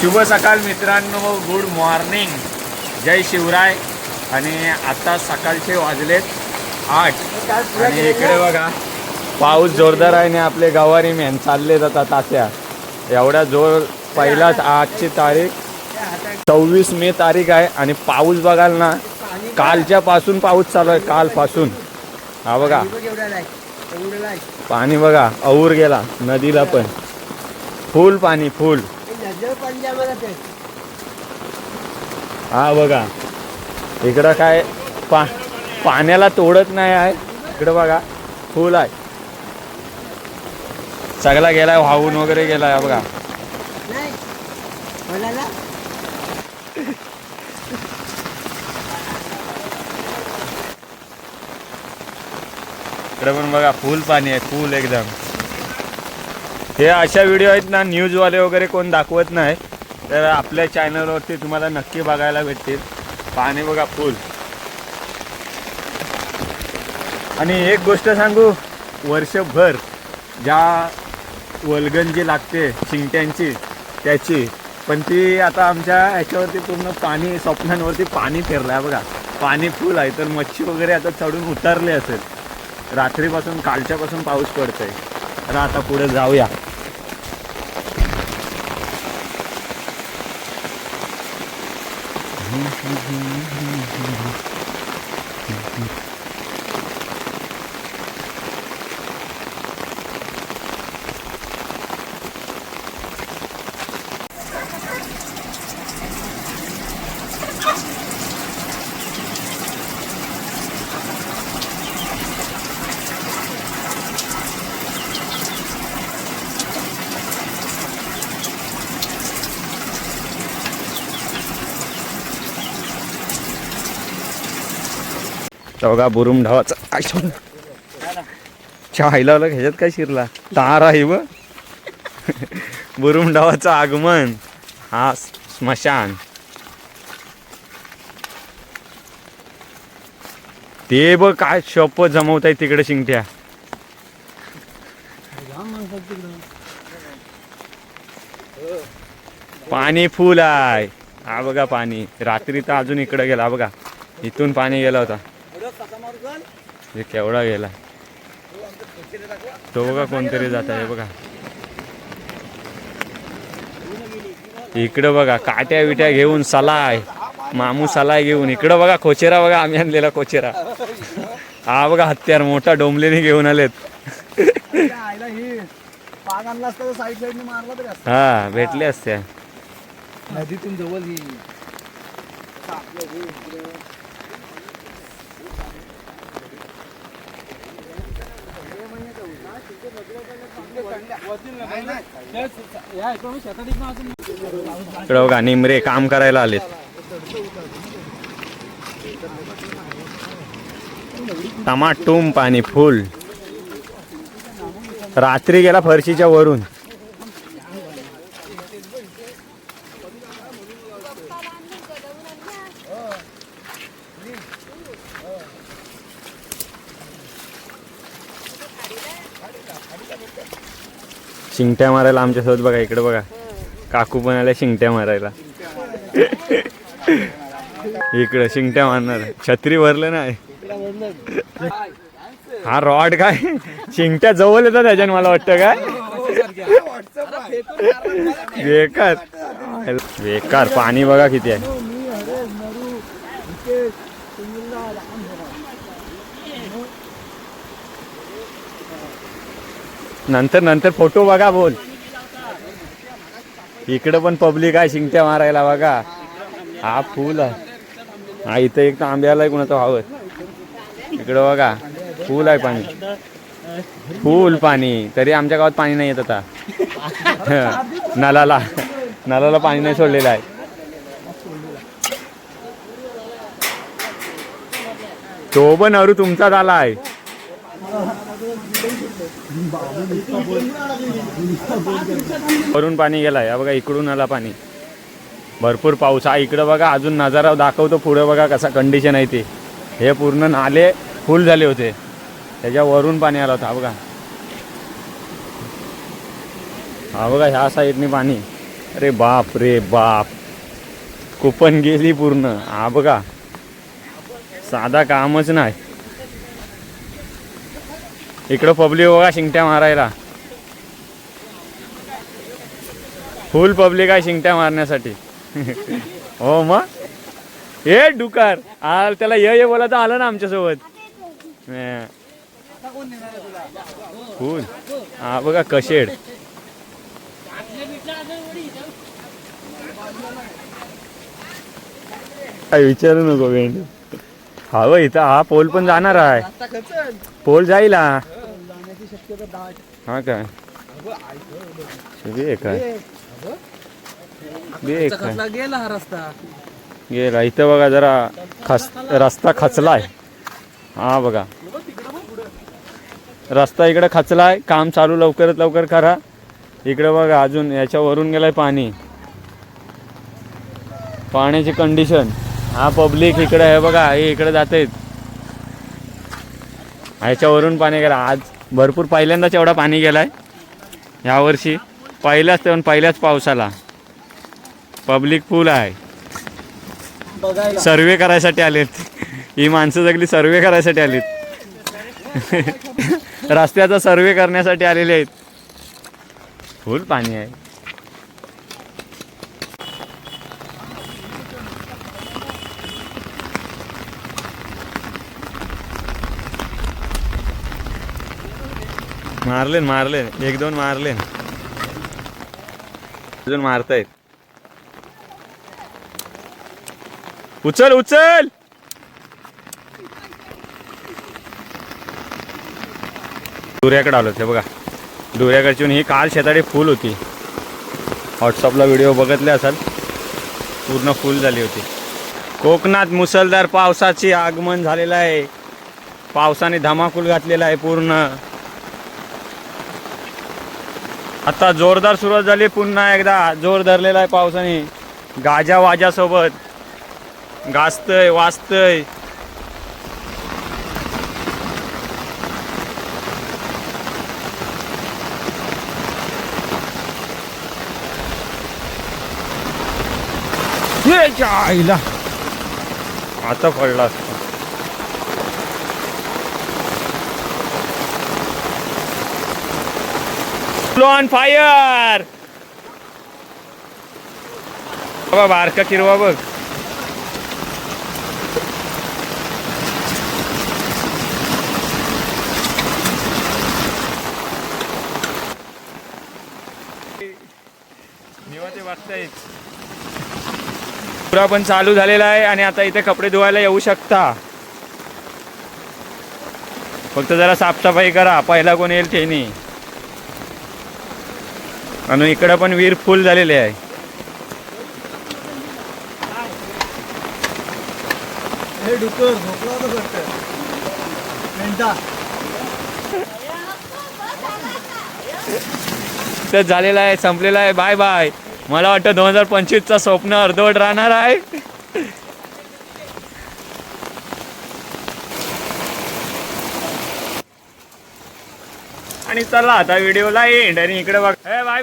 शुभ सकाळ मित्रांनो गुड मॉर्निंग. जय शिवराय. आणि आता सकाळचे वाजलेत आठ. आणि इकडे बघा पाऊस जोरदार आहे आणि आपले गवारी मेन चालले जातात तात्या एवढा जोर पहिलाच आजची तारीख. सव्वीस मे तारीख आहे आणि पाऊस बघाल ना कालच्या पासून पाऊस चालू आहे कालपासून. हा बघा. पाणी बघा और गेला नदीला पण. फुल पाणी फुल. हा बघा. इकडं काय पा पाण्याला तोडत नाही आहे. इकडं बघा फुल आहे. सगळा गेलाय वाहून वगैरे गेलाय बघा. इकडे पण बघा फुल पाणी आहे फुल एकदम. हे अशा व्हिडिओ आहेत ना न्यूजवाले वगैरे कोण दाखवत नाही. तर आपल्या चॅनलवरती तुम्हाला नक्की बघायला भेटतील. पाणी बघा फुल आणि एक गोष्ट सांगू वर्षभर ज्या वल्गन जी लागते शिंगट्यांची त्याची पण ती आता आमच्या ह्याच्यावरती पूर्ण पाणी स्वप्नांवरती पाणी फिरलं आहे बघा पाणी फुल आहे. तर मच्छी वगैरे आता चढून उतरले असेल. रात्रीपासून कालच्यापासून पाऊस पडतोय. तर आता पुढे जाऊया. Угу, угу, угу, угу. चौगा बुरुम ढावाचा काय सोड चहायला ह्याच्यात काय शिरला? तार आहे व बुरुम ढावाचं आगमन. हा स्मशान. ते बघ काय शप जमवत आहे तिकडे शिंगट्या. पाणी फुल आहे. हा बघा पाणी. रात्री तर अजून इकडे गेला बघा. इथून पाणी गेला होता. हे केवढा गेला? तो बघा कोणतरी जात आहे बघा. इकडं बघा काट्या विट्या घेऊन सलाय. मामू सलाय घेऊन. इकडं बघा कोचेरा बघा आम्ही आणलेला कोचेरा. हा बघा हत्यार मोठा डोंबलेने घेऊन आलेत. हा भेटले असत्या. नदीतून जवळ इकडं बघा निमरे काम करायला आलेत. टमाटूम पाणी फुल रात्री गेला फरशीच्या वरून. शिंगट्या मारायला आमच्यासोबत बघा इकडे बघा. काकू पण आल्या शिंगट्या मारायला. इकडे शिंगट्या मारणार. छत्री भरलं ना. हा रॉड काय? शिंगट्या जवळ येतात त्याच्यानं मला वाटतं काय? बेकार. बेकार. पाणी बघा किती आहे. नंतर नंतर फोटो बघा बोल. इकडं पण पब्लिक आहे शिंगट्या मारायला बघा. हा फुल आहे. हा इथं एक तांब्याला आहे कुणाचं हवं इकडं बघा फुल आहे पाणी. फुल पाणी. तरी आमच्या गावात पाणी नाही येत आता. नलाला. नलाला पाणी नाही सोडलेलं आहे. तो पण अरू तुमचाच आला आहे. वरून पाणी गेलाय. हा बघा इकडून आला पाणी. भरपूर पाऊस. हा इकडं बघा अजून नजारा दाखवतो. पुढे बघा कसा कंडिशन आहे ते. हे पूर्ण नाले फुल झाले होते. त्याच्या वरून पाणी आला होता. बघा. हा बघा ह्या साईडने पाणी. अरे बाप रे बाप. कुपन गेली पूर्ण. हा बघा. साधा कामच नाही. इकडं पब्लिक बघा शिंगट्या मारायला. फुल पब्लिक आहे शिंगट्या मारण्यासाठी. हो मग? ए डुकार. आ त्याला ये ये बोला तर आलं ना आमच्यासोबत. फुल हा बघा कशेड. काय विचारू नको हवं इथं हा पोल पण जाणार आहे. पोल जाईल हा. हा काय? बे काय ए, बे काय खचला गेला हा रस्ता? गेला. इथं बघा जरा खस रस्ता खचलाय. हा बघा. रस्ता इकडे खचलाय. काम चालू लवकरात लवकर करा. इकडे बघा अजून याच्यावरून गेलाय पाणी. पाण्याची कंडिशन हा पब्लिक इकडे आहे बघा हे इकडे जात. आहेत ह्याच्यावरून पाणी गेला. आज भरपूर पहिल्यांदाच एवढा पाणी गेलाय. यावर्षी पहिल्याच तेव्हा पहिल्याच पावसाला. पब्लिक फुल आहे. सर्वे करायसाठी आलेत. ही माणसं सगळी सर्वे करायसाठी आलीत. रस्त्याचा सर्वे करण्यासाठी आलेले आहेत. फुल पाणी आहे. मारले मारले एक दोन मारले अजून मारतायत. उचल उचल! दुऱ्याकडे आलो ते बघा. दुऱ्याकडची ही काल शेताडी फुल होती. व्हॉट्सअपला व्हिडिओ बघितले असाल पूर्ण फुल झाली होती. कोकणात मुसळधार पावसाचे आगमन झालेलं आहे. पावसाने धमाकूल घातलेला आहे पूर्ण. आता जोरदार सुरुवात झाली. पुन्हा एकदा जोर धरलेला आहे पावसाने. गाजा वाजासोबत. गाजतय वाजतय. आईला आता पडला. ऑन फायर बाबा बारका किरवा बघ. निवांत पुरा पण चालू झालेला आहे आणि आता इथे कपडे धुवायला येऊ शकता. फक्त जरा साफसफाई करा. पहिला कोण येईल ते नाही. आणि इकडं पण विहीर फुल झालेले आहे. हे तर झालेला आहे संपलेला आहे. Bye bye. मला वाटतं दोन हजार पंचवीसचा स्वप्न अर्धवट राहणार आहे. आणि चला आता व्हिडिओला एंड आणि इकडे बघ. Bye bye